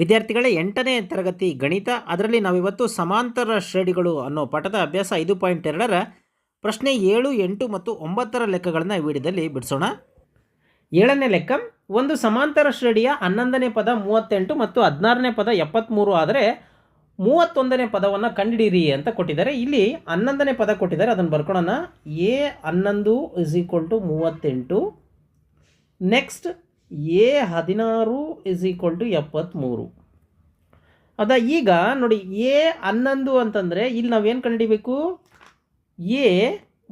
ವಿದ್ಯಾರ್ಥಿಗಳೇ ಎಂಟನೇ ತರಗತಿ ಗಣಿತ, ಅದರಲ್ಲಿ ನಾವಿವತ್ತು ಸಮಾಂತರ ಶ್ರೇಣಿಗಳು ಅನ್ನೋ ಪಾಠದ ಅಭ್ಯಾಸ ಐದು ಪಾಯಿಂಟ್ ಎರಡರ ಪ್ರಶ್ನೆ ಏಳು, ಎಂಟು ಮತ್ತು ಒಂಬತ್ತರ ಲೆಕ್ಕಗಳನ್ನು ವಿಡಿಯೋದಲ್ಲಿ ಬಿಡಿಸೋಣ. ಏಳನೇ ಲೆಕ್ಕ, ಒಂದು ಸಮಾಂತರ ಶ್ರೇಣಿಯ ಹನ್ನೊಂದನೇ ಪದ ಮೂವತ್ತೆಂಟು ಮತ್ತು ಹದಿನಾರನೇ ಪದ ಎಪ್ಪತ್ತ್ಮೂರು ಆದರೆ ಮೂವತ್ತೊಂದನೇ ಪದವನ್ನು ಕಂಡುಹಿಡಿಯಿರಿ ಅಂತ ಕೊಟ್ಟಿದ್ದಾರೆ. ಇಲ್ಲಿ ಹನ್ನೊಂದನೇ ಪದ ಕೊಟ್ಟಿದ್ದಾರೆ, ಅದನ್ನು ಬರ್ಕೊಳ್ಳೋಣ ಎ ಹನ್ನೊಂದು ಇಸ್ ಈಕ್ವಲ್ ಟು ಮೂವತ್ತೆಂಟು. ನೆಕ್ಸ್ಟ್ ಎ ಹದಿನಾರು ಇಸ್ ಈಕ್ವಲ್ ಟು ಎಪ್ಪತ್ತ್ಮೂರು ಅದ ಈಗ ನೋಡಿ, ಎ ಹನ್ನೊಂದು ಅಂತಂದರೆ ಇಲ್ಲಿ ನಾವೇನು ಕಂಡಿಬೇಕು? ಎ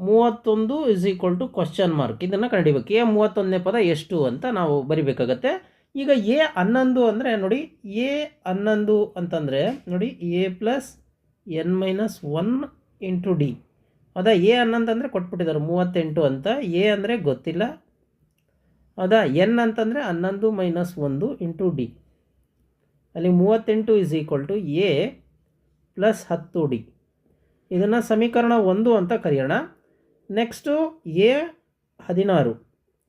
ಮೂವತ್ತೊಂದು is equal to question mark ಇದನ್ನು ಕಂಡಿಬೇಕು. ಎ ಮೂವತ್ತೊಂದನೇ ಪದ ಎಷ್ಟು ಅಂತ ನಾವು ಬರಿಬೇಕಾಗತ್ತೆ. ಈಗ ಎ ಹನ್ನೊಂದು ಅಂದರೆ ನೋಡಿ, ಎ ಹನ್ನೊಂದು ಅಂತಂದರೆ ನೋಡಿ, A plus N minus one into D ಅದ ಎ ಹನ್ನೊಂದು ಅಂದರೆ ಕೊಟ್ಬಿಟ್ಟಿದ್ದಾರೆ, ಮೂವತ್ತೆಂಟು ಅಂತ. ಎ ಅಂದರೆ ಗೊತ್ತಿಲ್ಲ. ಹೌದಾ ಎನ್ ಅಂತಂದರೆ ಹನ್ನೊಂದು ಮೈನಸ್ ಒಂದು ಇಂಟು ಡಿ. ಅಲ್ಲಿ ಮೂವತ್ತೆಂಟು is equal to A plus ಹತ್ತು ಡಿ. ಇದನ್ನು ಸಮೀಕರಣ ಒಂದು ಅಂತ ಕರೆಯೋಣ. ನೆಕ್ಸ್ಟು ಎ ಹದಿನಾರು.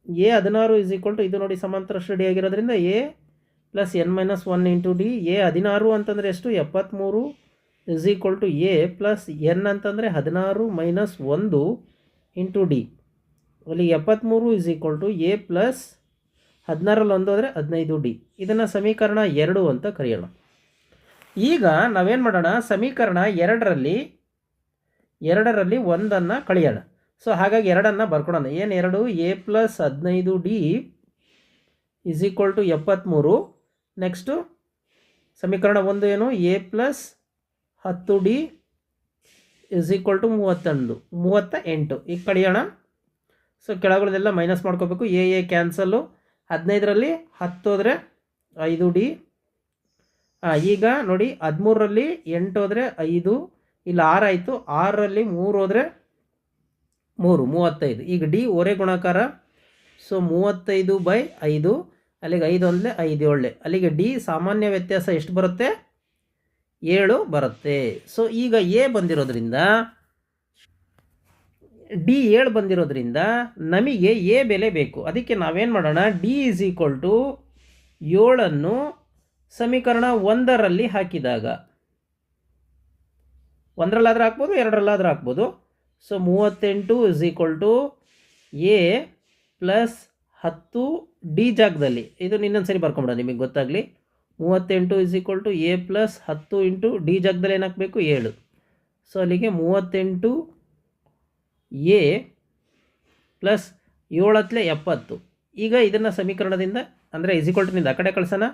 ಎ ಹದಿನಾರು ಇಸ್ ಈಕ್ವಲ್ ಟು ಇದು ನೋಡಿ ಸಮಾಂತರ ಸ್ಟಡಿ ಆಗಿರೋದ್ರಿಂದ A plus N minus one into D A ಹದಿನಾರು ಅಂತಂದರೆ ಎಷ್ಟು? ಎಪ್ಪತ್ತ್ಮೂರು is equal to A plus N ಅಂತಂದರೆ ಹದಿನಾರು ಮೈನಸ್ ಒಂದು ಇಂಟು ಡಿ ಅಲ್ಲಿ ಎಪ್ಪತ್ತ್ಮೂರು is equal to A plus ಹದಿನಾರಲ್ಲಿ ಒಂದು ಅಂದರೆ ಹದಿನೈದು ಡಿ ಇದನ್ನು ಸಮೀಕರಣ ಎರಡು ಅಂತ ಕರೆಯೋಣ. ಈಗ ನಾವೇನು ಮಾಡೋಣ? ಸಮೀಕರಣ ಎರಡರಲ್ಲಿ ಎರಡರಲ್ಲಿ ಒಂದನ್ನು ಕಳೆಯೋಣ. ಸೊ ಹಾಗಾಗಿ ಎರಡನ್ನು ಬರ್ಕೊಡೋಣ. ಏನು ಎರಡು? ಎ ಪ್ಲಸ್ ಹದಿನೈದು ಡಿ ಇಸ್ ಈಕ್ವಲ್ ಟು ಎಪ್ಪತ್ತ್ಮೂರು ನೆಕ್ಸ್ಟು ಸಮೀಕರಣ ಒಂದು ಏನು? ಎ ಪ್ಲಸ್ ಹತ್ತು ಡಿ ಇಸ್ ಈಕ್ವಲ್ ಟು ಮೂವತ್ತೊಂದು. ಮೂವತ್ತ ಎಂಟು. ಈಗ ಕಳೆಯೋಣ. ಸೊ ಕೆಳಗಡೆಲ್ಲ ಮೈನಸ್ ಮಾಡ್ಕೋಬೇಕು. ಎ ಎ ಕ್ಯಾನ್ಸಲ್ಲು ಹದಿನೈದರಲ್ಲಿ ಹತ್ತು ಹೋದರೆ ಐದು ಡಿ ಈಗ ನೋಡಿ ಹದಿಮೂರರಲ್ಲಿ ಎಂಟು ಹೋದರೆ ಐದು. ಇಲ್ಲ, ಆರು ಆಯಿತು. ಆರರಲ್ಲಿ ಮೂರು ಹೋದರೆ ಮೂರು, ಮೂವತ್ತೈದು. ಈಗ ಡಿ ಒರೆ ಗುಣಾಕಾರ. ಸೊ ಮೂವತ್ತೈದು ಬೈ ಐದು. ಅಲ್ಲಿಗೆ ಐದು ಅಂದರೆ ಐದು, ಒಳ್ಳೆ. ಅಲ್ಲಿಗೆ ಡಿ ಸಾಮಾನ್ಯ ವ್ಯತ್ಯಾಸ ಎಷ್ಟು ಬರುತ್ತೆ? ಏಳು ಬರುತ್ತೆ. ಸೊ ಈಗ ಎ ಬಂದಿರೋದ್ರಿಂದ ಡಿ ಏಳು ಬಂದಿರೋದ್ರಿಂದ ನಮಗೆ ಎ ಬೆಲೆ ಬೇಕು. ಅದಕ್ಕೆ ನಾವೇನು ಮಾಡೋಣ? ಡಿ ಈಸ್ ಈಕ್ವಲ್ ಟು ಏಳನ್ನು ಸಮೀಕರಣ ಒಂದರಲ್ಲಿ ಹಾಕಿದಾಗ. ಒಂದರಲ್ಲಾದರೂ ಹಾಕ್ಬೋದು, ಎರಡರಲ್ಲಾದರೂ ಹಾಕ್ಬೋದು. ಸೊ ಮೂವತ್ತೆಂಟು is equal to a plus ಹತ್ತು ಡಿ ಜಾಗದಲ್ಲಿ. ಇದು ಇನ್ನೊಂದು ಸರಿ ಬರ್ಕೊಂಬಿಡ ನಿಮಗೆ ಗೊತ್ತಾಗಲಿ. ಮೂವತ್ತೆಂಟು is equal to a plus ಹತ್ತು ಇಂಟು ಡಿ ಜಾಗದಲ್ಲಿ ಏನು ಹಾಕಬೇಕು? ಏಳು. ಸೊ ಅಲ್ಲಿಗೆ ಮೂವತ್ತೆಂಟು ಎ ಪ್ಲಸ್ ಏಳತ್ಲೆ ಎಪ್ಪತ್ತು. ಈಗ ಇದನ್ನು ಸಮೀಕರಣದಿಂದ ಅಂದರೆ ಇಸ್ ಈಕ್ವಲ್ ಟುನಿಂದ ಆ ಕಡೆ ಕಳಿಸೋಣ.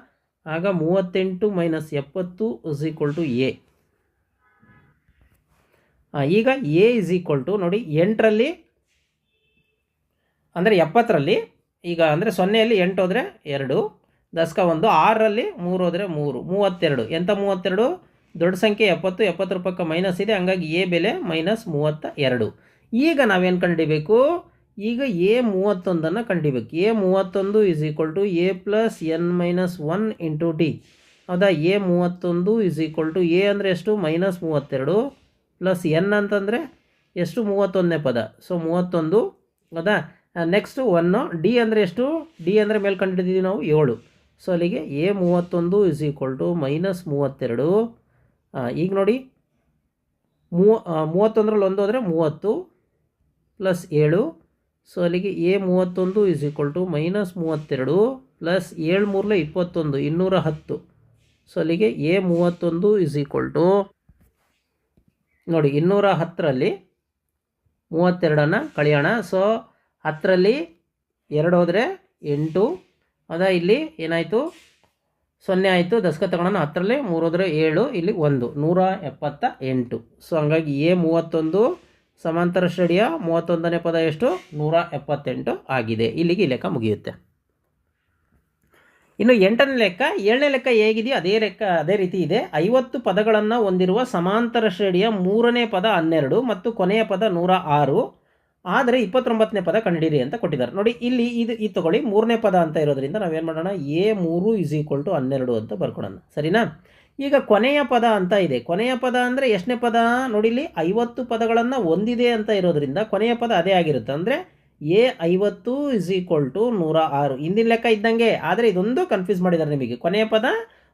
ಆಗ ಮೂವತ್ತೆಂಟು ಮೈನಸ್ ಎಪ್ಪತ್ತು ಇಸ್ ಈಕ್ವಲ್ ಟು ಎ. ಈಗ ಎ ಇಸ್ ಈಕ್ವಲ್ ಟು ನೋಡಿ ಎಂಟರಲ್ಲಿ ಅಂದರೆ ಎಪ್ಪತ್ತರಲ್ಲಿ, ಈಗ ಅಂದರೆ ಸೊನ್ನೆಯಲ್ಲಿ ಎಂಟು ಹೋದರೆ ಎರಡು, ದಸಕ ಒಂದು, ಆರರಲ್ಲಿ ಮೂರು ಹೋದರೆ ಮೂರು, ಮೂವತ್ತೆರಡು. ಎಂಥ ಮೂವತ್ತೆರಡು? ದೊಡ್ಡ ಸಂಖ್ಯೆ ಎಪ್ಪತ್ತು ಎಪ್ಪತ್ತರ ಪಕ್ಕ ಮೈನಸ್ ಇದೆ, ಹಂಗಾಗಿ ಎ ಬೆಲೆ ಮೈನಸ್ ಮೂವತ್ತ ಎರಡು. ಈಗ ನಾವೇನು ಕಂಡಿಬೇಕು? ಈಗ ಎ ಮೂವತ್ತೊಂದನ್ನು ಕಂಡಿಬೇಕು. ಎ ಮೂವತ್ತೊಂದು is equal to A plus N minus one into D ಹೌದಾ? ಎ ಮೂವತ್ತೊಂದು ಇಸ್ ಈಕ್ವಲ್ ಟು ಎ ಅಂದರೆ ಎಷ್ಟು? ಮೈನಸ್ ಮೂವತ್ತೆರಡು ಪ್ಲಸ್ ಎನ್ ಅಂತಂದರೆ ಎಷ್ಟು? ಮೂವತ್ತೊಂದನೇ ಪದ. ಸೊ ಮೂವತ್ತೊಂದು, ಹೌದಾ? ನೆಕ್ಸ್ಟು ಒನ್ನು ಡಿ ಅಂದರೆ ಎಷ್ಟು? ಡಿ ಅಂದರೆ ಮೇಲೆ ಕಂಡಿದ್ದೀವಿ ನಾವು? ಏಳು. ಸೊ ಅಲ್ಲಿಗೆ ಎ ಮೂವತ್ತೊಂದು ಇಸ್ ಈಕ್ವಲ್ ಟು ಮೈನಸ್ ಮೂವತ್ತೆರಡು. ಈಗ ನೋಡಿ ಮೂವ ಮೂವತ್ತೊಂದರಲ್ಲಿ ಒಂದು ಹೋದರೆ ಮೂವತ್ತು. ಪ್ಲಸ್ ಏಳು. ಸೊ ಅಲ್ಲಿಗೆ ಎ ಮೂವತ್ತೊಂದು ಇಸ್ ಈಕ್ವಲ್ ಟು ಮೈನಸ್ ಮೂವತ್ತೆರಡು ಪ್ಲಸ್ ಏಳು ಮೂರಲೆ ಇಪ್ಪತ್ತೊಂದು, ಇನ್ನೂರ ಹತ್ತು. ಸೊ ಅಲ್ಲಿಗೆ ಎ ಮೂವತ್ತೊಂದು ಇಸ್ ಈಕ್ವಲ್ ಟು ನೋಡಿ, ಇನ್ನೂರ ಹತ್ತರಲ್ಲಿ ಮೂವತ್ತೆರಡನ್ನು ಕಳೆಯೋಣ. ಸೊ ಹತ್ತರಲ್ಲಿ ಎರಡು ಹೋದರೆ ಎಂಟು. ಅದ, ಇಲ್ಲಿ ಏನಾಯಿತು? ಸೊನ್ನೆ ಆಯಿತು. ದಶಕ ತಗೊಳ್ಳೋಣ ಹತ್ತರಲ್ಲಿ ಮೂರು ಹೋದರೆ ಏಳು, ಇಲ್ಲಿ ಒಂದು. ನೂರ ಎಪ್ಪತ್ತ ಎಂಟು. ಸೊ ಹಂಗಾಗಿ ಎ ಮೂವತ್ತೊಂದು ಸಮಾಂತರ ಶ್ರೇಣಿಯ ಮೂವತ್ತೊಂದನೇ ಪದ ಎಷ್ಟು? ನೂರ ಎಪ್ಪತ್ತೆಂಟು ಆಗಿದೆ. ಇಲ್ಲಿಗೆ ಈ ಲೆಕ್ಕ ಮುಗಿಯುತ್ತೆ. ಇನ್ನು ಎಂಟನೇ ಲೆಕ್ಕ, ಏಳನೇ ಲೆಕ್ಕ ಹೇಗಿದೆಯೋ ಅದೇ ಲೆಕ್ಕ, ಅದೇ ರೀತಿ ಇದೆ. ಐವತ್ತು ಪದಗಳನ್ನು ಹೊಂದಿರುವ ಸಮಾಂತರ ಶ್ರೇಣಿಯ ಮೂರನೇ ಪದ ಹನ್ನೆರಡು ಮತ್ತು ಕೊನೆಯ ಪದ ನೂರ ಆರು. ಆದರೆ ಇಪ್ಪತ್ತೊಂಬತ್ತನೇ ಪದ ಕಂಡಿರಿ ಅಂತ ಕೊಟ್ಟಿದ್ದಾರೆ. ನೋಡಿ, ಇಲ್ಲಿ ಇದು ಈ ತಗೊಳ್ಳಿ. ಮೂರನೇ ಪದ ಅಂತ ಇರೋದ್ರಿಂದ ನಾವೇನು ಮಾಡೋಣ? ಎ ಮೂರು ಇಸ್ ಈಕ್ವಲ್ ಟು ಹನ್ನೆರಡು ಅಂತ ಬರ್ಕೊಳೋಣ ಸರಿನಾ? ಈಗ ಕೊನೆಯ ಪದ ಅಂತ ಇದೆ. ಕೊನೆಯ ಪದ ಅಂದರೆ ಎಷ್ಟನೇ ಪದ? ನೋಡಿಲಿ ಐವತ್ತು ಪದಗಳನ್ನು ಹೊಂದಿದೆ ಅಂತ ಇರೋದ್ರಿಂದ ಕೊನೆಯ ಪದ ಅದೇ ಆಗಿರುತ್ತೆ. ಅಂದರೆ ಎ ಐವತ್ತು ಇಸ್ ಈಕ್ವಲ್ ಟು ನೂರ ಆರು. ಹಿಂದಿನ ಲೆಕ್ಕ ಇದ್ದಂಗೆ. ಆದರೆ ಇದೊಂದು ಕನ್ಫ್ಯೂಸ್ ಮಾಡಿದ್ದಾರೆ ನಿಮಗೆ. ಕೊನೆಯ ಪದ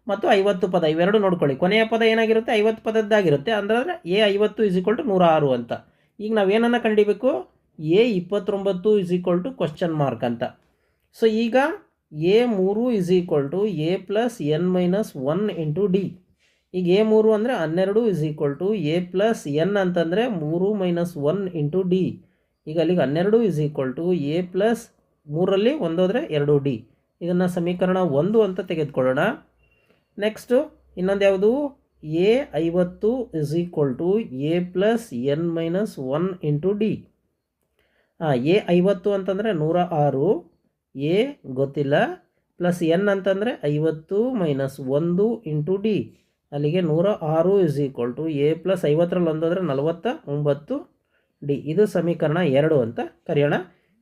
ಮತ್ತು ಐವತ್ತು ಪದ, ಇವೆರಡು ನೋಡ್ಕೊಳ್ಳಿ. ಕೊನೆಯ ಪದ ಏನಾಗಿರುತ್ತೆ? ಐವತ್ತು ಪದದ್ದಾಗಿರುತ್ತೆ. ಅಂದರೆ ಎ ಐವತ್ತು ಇಸ್ ಈಕ್ವಲ್ ಟು ನೂರ ಆರು ಅಂತ. ಈಗ ನಾವೇನನ್ನು ಕಂಡಿಬೇಕು? ಎ ಇಪ್ಪತ್ತೊಂಬತ್ತು is equal to question mark ಅಂತ. ಸೊ ಈಗ ಎ ಮೂರು is equal to A plus N minus one into D ಈಗ ಎ ಮೂರು ಅಂದರೆ ಹನ್ನೆರಡು is equal to A plus N ಅಂತಂದರೆ ಮೂರು ಮೈನಸ್ ಒನ್ ಇಂಟು ಡಿ ಈಗ ಅಲ್ಲಿಗೆ ಹನ್ನೆರಡು is equal to A plus ಮೂರಲ್ಲಿ ಒಂದೋದ್ರೆ ಎರಡು ಡಿ ಇದನ್ನು ಸಮೀಕರಣ ಒಂದು ಅಂತ ತೆಗೆದುಕೊಳ್ಳೋಣ. ನೆಕ್ಸ್ಟು ಇನ್ನೊಂದು ಯಾವುದು? ಎ ಐವತ್ತು is equal to A plus N minus one into D ಹಾಂ ಎ ಐವತ್ತು ಅಂತಂದರೆ ನೂರ ಆರು. ಎ ಗೊತ್ತಿಲ್ಲ. ಪ್ಲಸ್ ಎನ್ ಅಂತಂದರೆ ಐವತ್ತು ಮೈನಸ್ ಒಂದು ಇಂಟು ಡಿ. ಅಲ್ಲಿಗೆ ನೂರ ಆರು is equal to A plus ಐವತ್ತರಲ್ಲಿ ಒಂದಾದರೆ ನಲವತ್ತ ಒಂಬತ್ತು ಡಿ. ಇದು ಸಮೀಕರಣ ಎರಡು ಅಂತ ಕರೆಯೋಣ.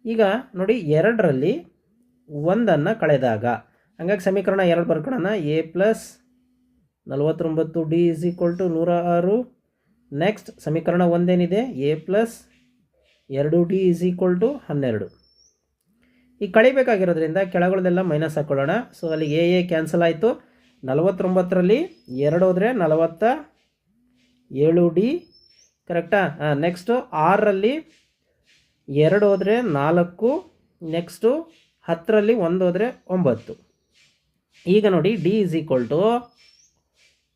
ಈಗ ನೋಡಿ ಎರಡರಲ್ಲಿ ಒಂದನ್ನು ಕಳೆದಾಗ. ಹಂಗಾಗಿ ಸಮೀಕರಣ ಎರಡು ಬರ್ಕೊಳ್ಳೋಣ ಎ ಪ್ಲಸ್ ನಲವತ್ತೊಂಬತ್ತು ಡಿ ಇಸ್ ಈಕ್ವಲ್ ಟು ನೂರ ಆರು. ನೆಕ್ಸ್ಟ್ ಸಮೀಕರಣ ಒಂದೇನಿದೆ? ಎ ಪ್ಲಸ್ ಎರಡು ಡಿ ಇಸ್ ಈಕ್ವಲ್ ಟು ಹನ್ನೆರಡು. ಈಗ ಕಳಿಬೇಕಾಗಿರೋದ್ರಿಂದ ಕೆಳಗಳದೆಲ್ಲ ಮೈನಸ್ ಹಾಕ್ಕೊಳ್ಳೋಣ ಸೊ ಅಲ್ಲಿ ಎ ಎ ಕ್ಯಾನ್ಸಲ್ ಆಯಿತು. ನಲವತ್ತೊಂಬತ್ತರಲ್ಲಿ ಎರಡು ಹೋದರೆ ನಲವತ್ತ ಏಳು ಡಿ. ಕರೆಕ್ಟಾ ಹಾಂ ನೆಕ್ಸ್ಟು ಆರರಲ್ಲಿ ಎರಡು ಹೋದರೆ ನಾಲ್ಕು ನೆಕ್ಸ್ಟು ಹತ್ತರಲ್ಲಿ ಒಂದು ಹೋದರೆ ಒಂಬತ್ತು. ಈಗ ನೋಡಿ ಡಿ ಇಸ್ ಈಕ್ವಲ್ ಟು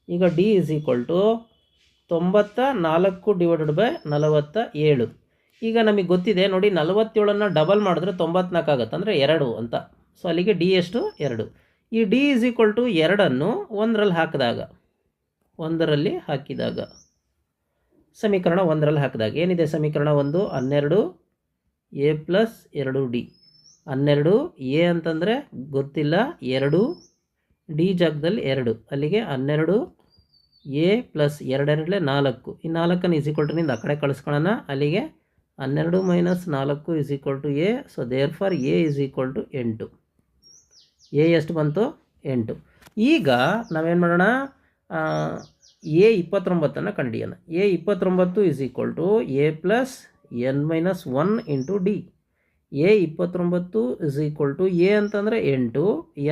ಈಗ ಡಿ ಇಸ್ ಈಕ್ವಲ್ ಟು ತೊಂಬತ್ತ ನಾಲ್ಕು ಡಿವೈಡೆಡ್ ಬೈ ನಲವತ್ತ ಏಳು. ಈಗ ನಮಗೆ ಗೊತ್ತಿದೆ, ನೋಡಿ ನಲವತ್ತೇಳನ್ನು ಡಬಲ್ ಮಾಡಿದ್ರೆ ತೊಂಬತ್ನಾಲ್ಕು ಆಗುತ್ತೆ, ಅಂದರೆ ಎರಡು ಅಂತ. ಸೊ ಅಲ್ಲಿಗೆ ಡಿ ಎಷ್ಟು? ಎರಡು. ಈ ಡಿ ಇಸ್ ಈಕ್ವಲ್ ಟು ಎರಡನ್ನು ಒಂದರಲ್ಲಿ ಹಾಕಿದಾಗ ಒಂದರಲ್ಲಿ ಹಾಕಿದಾಗ, ಸಮೀಕರಣ ಒಂದರಲ್ಲಿ ಹಾಕಿದಾಗ ಏನಿದೆ ಸಮೀಕರಣ ಒಂದು? ಹನ್ನೆರಡು ಎ ಪ್ಲಸ್ ಎರಡು ಡಿ ಹನ್ನೆರಡು ಎ ಅಂತಂದರೆ ಗೊತ್ತಿಲ್ಲ, ಎರಡು ಡಿ ಜಾಗದಲ್ಲಿ ಎರಡು. ಅಲ್ಲಿಗೆ ಹನ್ನೆರಡು ಎ ಪ್ಲಸ್ ಎರಡೆರಡಲೇ ನಾಲ್ಕು. ಈ ನಾಲ್ಕನ್ನು ಇಸಿಕೊಟ್ರಿಂದ ಆ ಕಡೆ ಕಳಿಸ್ಕೊಳ್ಳೋಣ ಅಲ್ಲಿಗೆ ಹನ್ನೆರಡು ಮೈನಸ್ ನಾಲ್ಕು is equal to a so there for a is equal to ಎಂಟು. ಎ ಎಷ್ಟು ಬಂತು? ಎಂಟು. ಈಗ ನಾವೇನು ಮಾಡೋಣ? ಎ ಇಪ್ಪತ್ತೊಂಬತ್ತನ್ನು ಕಂಡಿಯೋಣ ಎ ಇಪ್ಪತ್ತೊಂಬತ್ತು is equal to a plus n minus one into d a ಇಪ್ಪತ್ತೊಂಬತ್ತು ಇಸ್ ಈಕ್ವಲ್ ಟು ಎ ಅಂತಂದರೆ ಎಂಟು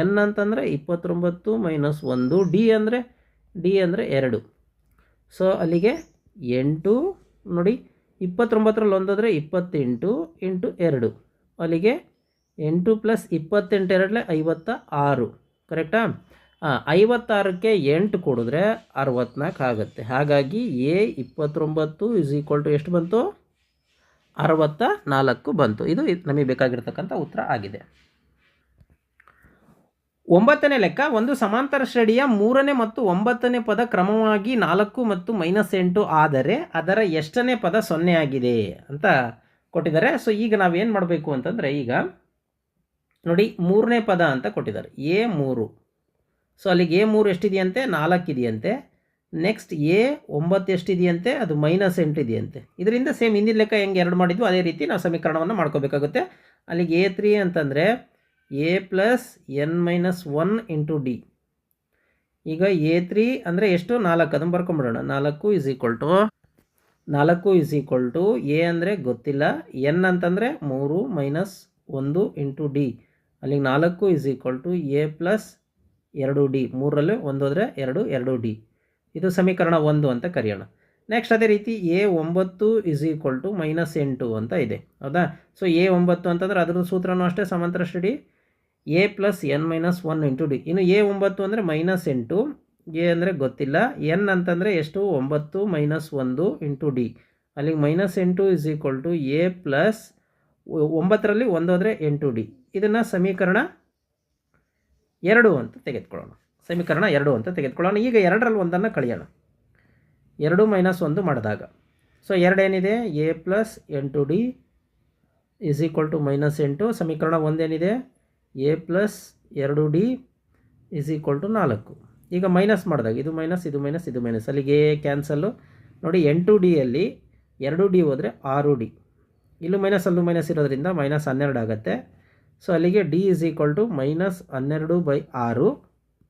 ಎನ್ ಅಂತಂದರೆ ಇಪ್ಪತ್ತೊಂಬತ್ತು ಮೈನಸ್ ಒಂದು ಡಿ ಅಂದರೆ ಡಿ ಅಂದರೆ ಎರಡು. ಸೊ ಅಲ್ಲಿಗೆ ಎಂಟು ನೋಡಿ. ಇಪ್ಪತ್ತೊಂಬತ್ತರಲ್ಲಿ ಒಂದಾದರೆ ಇಪ್ಪತ್ತೆಂಟು ಇಂಟು ಎರಡು. ಅಲ್ಲಿಗೆ ಎಂಟು ಪ್ಲಸ್ ಇಪ್ಪತ್ತೆಂಟು ಎರಡಲೆ ಐವತ್ತ ಆರು ಕರೆಕ್ಟಾ? ಹಾಂ ಐವತ್ತಾರಕ್ಕೆ ಎಂಟು ಕೊಡಿದ್ರೆ ಅರವತ್ನಾಲ್ಕು ಆಗುತ್ತೆ. ಹಾಗಾಗಿ ಎ ಇಪ್ಪತ್ತೊಂಬತ್ತು ಇಸ್ ಈಕ್ವಲ್ ಟು ಎಷ್ಟು ಬಂತು? ಅರವತ್ತ ನಾಲ್ಕು ಬಂತು. ಇದ್- ನಮಗೆ ಬೇಕಾಗಿರ್ತಕ್ಕಂಥ ಉತ್ತರ ಆಗಿದೆ. ಒಂಬತ್ತನೇ ಲೆಕ್ಕ, ಒಂದು ಸಮಾಂತರ ಶ್ರೇಣಿಯ ಮೂರನೇ ಮತ್ತು ಒಂಬತ್ತನೇ ಪದ ಕ್ರಮವಾಗಿ ನಾಲ್ಕು ಮತ್ತು ಮೈನಸ್ ಎಂಟು ಆದರೆ ಅದರ ಎಷ್ಟನೇ ಪದ ಸೊನ್ನೆ ಆಗಿದೆ ಅಂತ ಕೊಟ್ಟಿದ್ದಾರೆ. ಸೊ ಈಗ ನಾವೇನು ಮಾಡಬೇಕು ಅಂತಂದರೆ ಈಗ ನೋಡಿ ಮೂರನೇ ಪದ ಅಂತ ಕೊಟ್ಟಿದ್ದಾರೆ. ಎ ಮೂರು. ಸೊ ಅಲ್ಲಿಗೆ ಎ ಮೂರು ಎಷ್ಟಿದೆಯಂತೆ? ನಾಲ್ಕು ಇದೆಯಂತೆ. ನೆಕ್ಸ್ಟ್ ಎ ಒಂಬತ್ತು ಎಷ್ಟಿದೆಯಂತೆ? ಅದು ಮೈನಸ್ ಎಂಟು ಇದೆಯಂತೆ. ಇದರಿಂದ ಸೇಮ್ ಹಿಂದಿನ ಲೆಕ್ಕ ಹೆಂಗೆ ಎರಡು ಮಾಡಿದ್ವು ಅದೇ ರೀತಿ ನಾವು ಸಮೀಕರಣವನ್ನು ಮಾಡ್ಕೋಬೇಕಾಗುತ್ತೆ. ಅಲ್ಲಿಗೆ ಎ ತ್ರೀ ಅಂತಂದರೆ A plus N minus one into D ಈಗ ಎ ತ್ರೀ ಅಂದರೆ ಎಷ್ಟು? ನಾಲ್ಕು. ಅದನ್ನು ಬರ್ಕೊಂಬಿಡೋಣ. ನಾಲ್ಕು ಇಸ್ ಈಕ್ವಲ್ ಟು ನಾಲ್ಕು ಇಸ್ ಈಕ್ವಲ್ ಟು ಎ ಅಂದರೆ ಗೊತ್ತಿಲ್ಲ. ಎನ್ ಅಂತಂದರೆ ಮೂರು ಮೈನಸ್ ಒಂದು ಇಂಟು ಡಿ ಅಲ್ಲಿಗೆ ನಾಲ್ಕು is equal to A plus ಎರಡು ಡಿ ಮೂರರಲ್ಲಿ ಒಂದು ಹೋದರೆ ಎರಡು ಎರಡು ಡಿ ಇದು ಸಮೀಕರಣ ಒಂದು ಅಂತ ಕರೆಯೋಣ. ನೆಕ್ಸ್ಟ್ ಅದೇ ರೀತಿ ಎ ಒಂಬತ್ತು ಇಸ್ ಈಕ್ವಲ್ ಟು ಮೈನಸ್ ಎಂಟು ಅಂತ ಇದೆ. ಹೌದಾ? ಸೊ ಎ ಒಂಬತ್ತು ಅಂತಂದ್ರೆ ಅದ್ರ ಸೂತ್ರನೂ ಅಷ್ಟೇ ಸಮಾಂತರ ಶ್ರೇಣಿ A plus N minus one into D ಇನ್ನು ಎ ಒಂಬತ್ತು ಅಂದರೆ ಮೈನಸ್ ಎಂಟು. ಎ ಅಂದರೆ ಗೊತ್ತಿಲ್ಲ. ಎನ್ ಅಂತಂದರೆ ಎಷ್ಟು? ಒಂಬತ್ತು ಮೈನಸ್ ಒಂದು ಇಂಟು ಡಿ ಅಲ್ಲಿಗೆ ಮೈನಸ್ ಎಂಟು is equal to A plus ಒಂಬತ್ತರಲ್ಲಿ ಒಂದು ಅಂದರೆ ಎಂಟು ಡಿ ಇದನ್ನು ಸಮೀಕರಣ ಎರಡು ಅಂತ ತೆಗೆದುಕೊಳ್ಳೋಣ. ಸಮೀಕರಣ ಎರಡು ಅಂತ ತೆಗೆದುಕೊಳ್ಳೋಣ. ಈಗ ಎರಡರಲ್ಲಿ ಒಂದನ್ನು ಕಳೆಯೋಣ. ಎರಡು ಮೈನಸ್ ಒಂದು ಮಾಡಿದಾಗ. ಸೊ ಎರಡೇನಿದೆ? ಎ ಪ್ಲಸ್ ಎಂಟು D is equal to minus ಎಂಟು. ಸಮೀಕರಣ ಒಂದೇನಿದೆ? ಎ ಪ್ಲಸ್ ಎರಡು ಡಿ ಇಸ್ ಈಕ್ವಲ್ ಟು ನಾಲ್ಕು. ಈಗ ಮೈನಸ್ ಮಾಡಿದಾಗ ಇದು ಮೈನಸ್ ಇದು ಮೈನಸ್ ಇದು ಮೈನಸ್ ಅಲ್ಲಿಗೆ ಕ್ಯಾನ್ಸಲ್ಲು ನೋಡಿ ಎಂಟು ಡಿಯಲ್ಲಿ ಎರಡು ಡಿ ಹೋದರೆ ಆರು ಡಿ ಇಲ್ಲೂ ಮೈನಸ್ ಅಲ್ಲೂ ಮೈನಸ್ ಇರೋದ್ರಿಂದ ಮೈನಸ್ ಹನ್ನೆರಡು ಆಗುತ್ತೆ. ಸೊ ಅಲ್ಲಿಗೆ D is equal to minus ಹನ್ನೆರಡು ಬೈ ಆರು.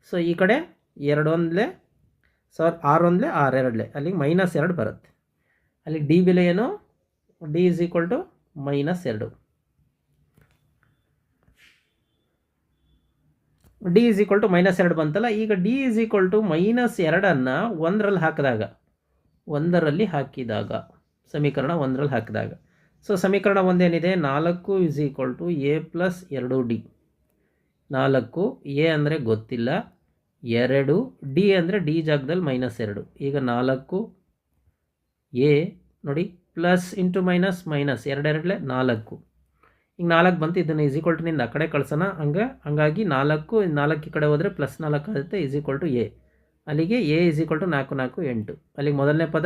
ಸೊ ಈ ಕಡೆ ಎರಡೊಂದಲೇ ಆರೊಂದಲೆ ಆರು ಎರಡಲೆ. ಅಲ್ಲಿಗೆ ಮೈನಸ್ ಎರಡು ಬರುತ್ತೆ. ಅಲ್ಲಿ ಡಿ ಬೆಲೆ ಏನು? D is equal to minus ಎರಡು. D is equal to minus ಎರಡು ಬಂತಲ್ಲ, ಈಗ D is equal to minus ಎರಡನ್ನು ಒಂದರಲ್ಲಿ ಹಾಕಿದಾಗ ಒಂದರಲ್ಲಿ ಹಾಕಿದಾಗ, ಸಮೀಕರಣ ಒಂದರಲ್ಲಿ ಹಾಕಿದಾಗ. ಸೊ ಸಮೀಕರಣ ಒಂದೇನಿದೆ? ನಾಲ್ಕು is equal to A plus ಎರಡು ಡಿ ನಾಲ್ಕು ಎ ಅಂದರೆ ಗೊತ್ತಿಲ್ಲ, ಎರಡು ಡಿ ಅಂದರೆ ಡಿ ಜಾಗದಲ್ಲಿ ಮೈನಸ್ ಎರಡು. ಈಗ ನಾಲ್ಕು ಎ ನೋಡಿ ಪ್ಲಸ್ ಇಂಟು ಮೈನಸ್ ಮೈನಸ್ ಎರಡೆರಡಲೆ ನಾಲ್ಕು. ಈಗ ನಾಲ್ಕು ಬಂತು, ಇದನ್ನು ಈಸ್ ಈಕ್ವಲ್ ಆ ಕಡೆ ಕಳ್ಸೋಣ, ಹಂಗೆ, ಹಂಗಾಗಿ ನಾಲ್ಕು ನಾಲ್ಕು ಈ ಕಡೆ ಹೋದರೆ ಪ್ಲಸ್ ನಾಲ್ಕು ಆಗುತ್ತೆ ಈಸ್ ಎ ಅಲ್ಲಿಗೆ ಎ ಈಸ್ ಟು ನಾಲ್ಕು ನಾಲ್ಕು, ಎಂಟು. ಅಲ್ಲಿಗೆ ಮೊದಲನೇ ಪದ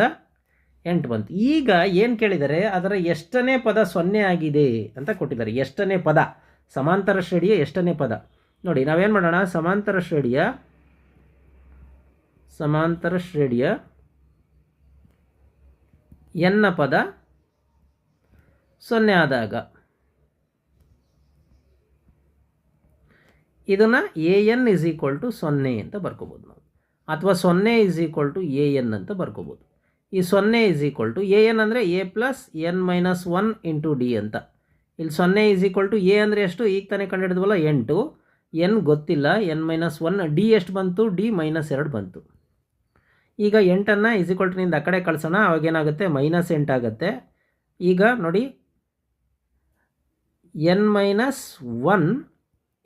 ಎಂಟು ಬಂತು. ಈಗ ಏನು ಕೇಳಿದರೆ, ಅದರ ಎಷ್ಟನೇ ಪದ ಸೊನ್ನೆ ಆಗಿದೆ ಅಂತ ಕೊಟ್ಟಿದ್ದಾರೆ. ಎಷ್ಟನೇ ಪದ? ಸಮಾಂತರ ಶ್ರೇಣಿಯ ಎಷ್ಟನೇ ಪದ? ನೋಡಿ, ನಾವೇನು ಮಾಡೋಣ? ಸಮಾಂತರ ಶ್ರೇಣಿಯ ಸಮಾಂತರ ಶ್ರೇಣಿಯ ಎನ್ನ ಪದ ಸೊನ್ನೆ ಆದಾಗ ಇದನ್ನು A N is equal to ಸೊನ್ನೆ ಅಂತ ಬರ್ಕೋಬೋದು ನಾವು. ಅಥವಾ ಸೊನ್ನೆ is equal to A N ಅಂತ ಬರ್ಕೋಬೋದು. ಈ ಸೊನ್ನೆ is equal to A N ಅಂದರೆ A plus N minus one into D ಅಂತ. ಇಲ್ಲಿ ಸೊನ್ನೆ ಇಸ್ ಈಕ್ವಲ್ ಟು ಎ ಅಂದರೆ ಎಷ್ಟು? ಈಗ ತಾನೇ ಕಂಡುಹಿಡಿದ್ವಲ್ಲ? ಎಂಟು. ಎನ್ ಗೊತ್ತಿಲ್ಲ. ಎನ್ ಮೈನಸ್ ಒನ್ ಡಿ ಎಷ್ಟು ಬಂತು? ಡಿ ಮೈನಸ್ ಎರಡು ಬಂತು. ಈಗ ಎಂಟನ್ನು ಇಸ್ ಈಕ್ವಲ್ ಟು ನಿಂದ ಆ ಕಡೆ ಕಳ್ಸೋಣ. ಅವಾಗೇನಾಗುತ್ತೆ ಮೈನಸ್ ಎಂಟಾಗುತ್ತೆ ಈಗ ನೋಡಿ N minus one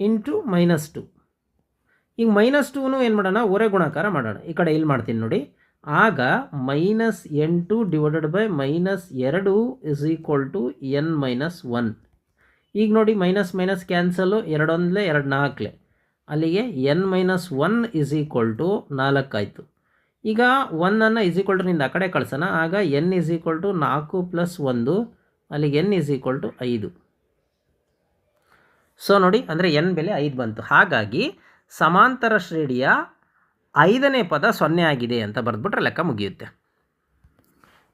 into minus two ಈಗ ಮೈನಸ್ ಟೂನು ಏನು ಮಾಡೋಣ? ಒರೆ ಗುಣಾಕಾರ ಮಾಡೋಣ. ಈ ಕಡೆ ಇಲ್ಲಿ ಮಾಡ್ತೀನಿ ನೋಡಿ. ಆಗ ಮೈನಸ್ ಎಂಟು ಡಿವೈಡೆಡ್ ಬೈ ಮೈನಸ್ ಎರಡು is equal to n minus one ಈಗ ನೋಡಿ ಮೈನಸ್ ಮೈನಸ್ ಕ್ಯಾನ್ಸಲು ಎರಡೊಂದಲೇ ಎರಡು ನಾಲ್ಕಲೆ. ಅಲ್ಲಿಗೆ n minus one is equal to ನಾಲ್ಕಾಯಿತು ಈಗ ಒನ್ನನ್ನು ಇಸ್ ಈಕ್ವಲ್ ಟುನಿಂದ ಆ ಕಡೆ ಕಳ್ಸೋಣ. ಆಗ ಎನ್ ಇಸ್ ಈಕ್ವಲ್ ಟು ನಾಲ್ಕು ಪ್ಲಸ್ ಒಂದು. ಅಲ್ಲಿಗೆ ಎನ್ ಇಸ್ ಈಕ್ವಲ್ ಟು ಐದು. ಸೊ ನೋಡಿ, ಅಂದರೆ ಎನ್ ಬೆಲೆ ಐದು ಬಂತು. ಹಾಗಾಗಿ, ಸಮಾಂತರ ಶ್ರೇಣಿಯ ಐದನೇ ಪದ ಸೊನ್ನೆ ಆಗಿದೆ ಅಂತ ಬರೆದ್ಬಿಟ್ರೆ ಲೆಕ್ಕ ಮುಗಿಯುತ್ತೆ.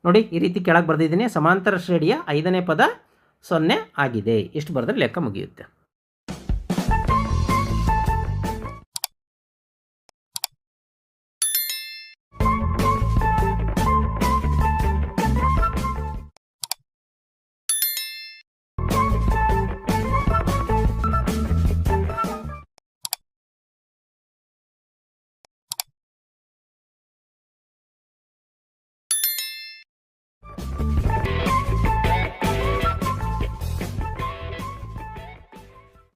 ನೋಡಿ, ಈ ರೀತಿ ಕೆಳಗೆ ಬರೆದಿದ್ದೀನಿ. ಸಮಾಂತರ ಶ್ರೇಣಿಯ ಐದನೇ ಪದ ಸೊನ್ನೆ ಆಗಿದೆ. ಇಷ್ಟು ಬರೆದ್ರೆ ಲೆಕ್ಕ ಮುಗಿಯುತ್ತೆ.